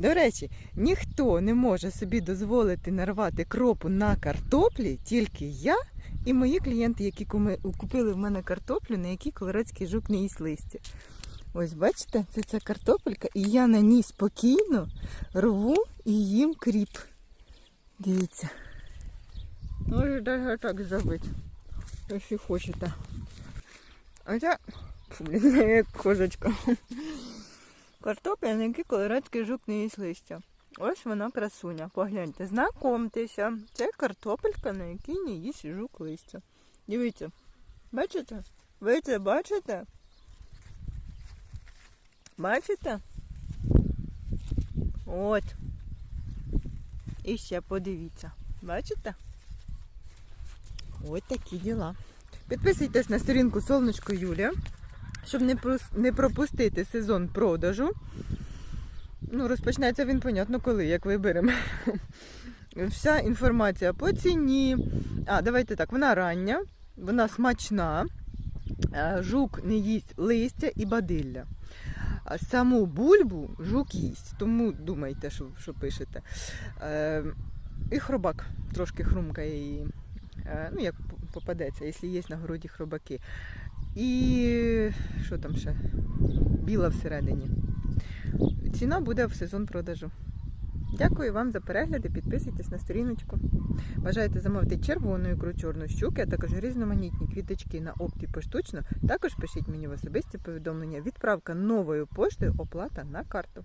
До речі, ніхто не може собі дозволити нарвати кропу на картоплі, тільки я і мої клієнти, які купили в мене картоплю, на якій колорадський жук не їсть листя. Ось бачите, це ця картопелька, і я на ній спокійно рву і їм кріп. Дивіться. Може навіть так зробити, якщо хочете. А фу, блін, як козочка. Картопля, на якій колорадський жук не їсть листя. Ось вона красуня. Погляньте, знакомтеся. Це картопелька, на якій не їсть жук листя. Дивіться. Бачите? Ви це бачите? Бачите? От. І ще подивіться. Бачите? Ось такі діла. Підписуйтесь на сторінку Солнечко Юлія, щоб не, не пропустити сезон продажу. Ну, розпочнеться він, понятно, коли, як виберемо. Вся інформація по ціні. А, давайте так, вона рання, вона смачна. Е, Жук не їсть листя і бадилля. Саму бульбу жук їсть, тому думайте, що, що пишете. Е, і хробак трошки хрумкає її. Е, ну, як попадеться, якщо є на городі хробаки. І що там ще? Біла всередині. Ціна буде в сезон продажу. Дякую вам за перегляд і підписуйтесь на сторіночку. Бажаєте замовити червону ікру чорну щуки, а також різноманітні квіточки на опті поштучно. Також пишіть мені в особисті повідомлення. Відправка новою поштою, оплата на карту.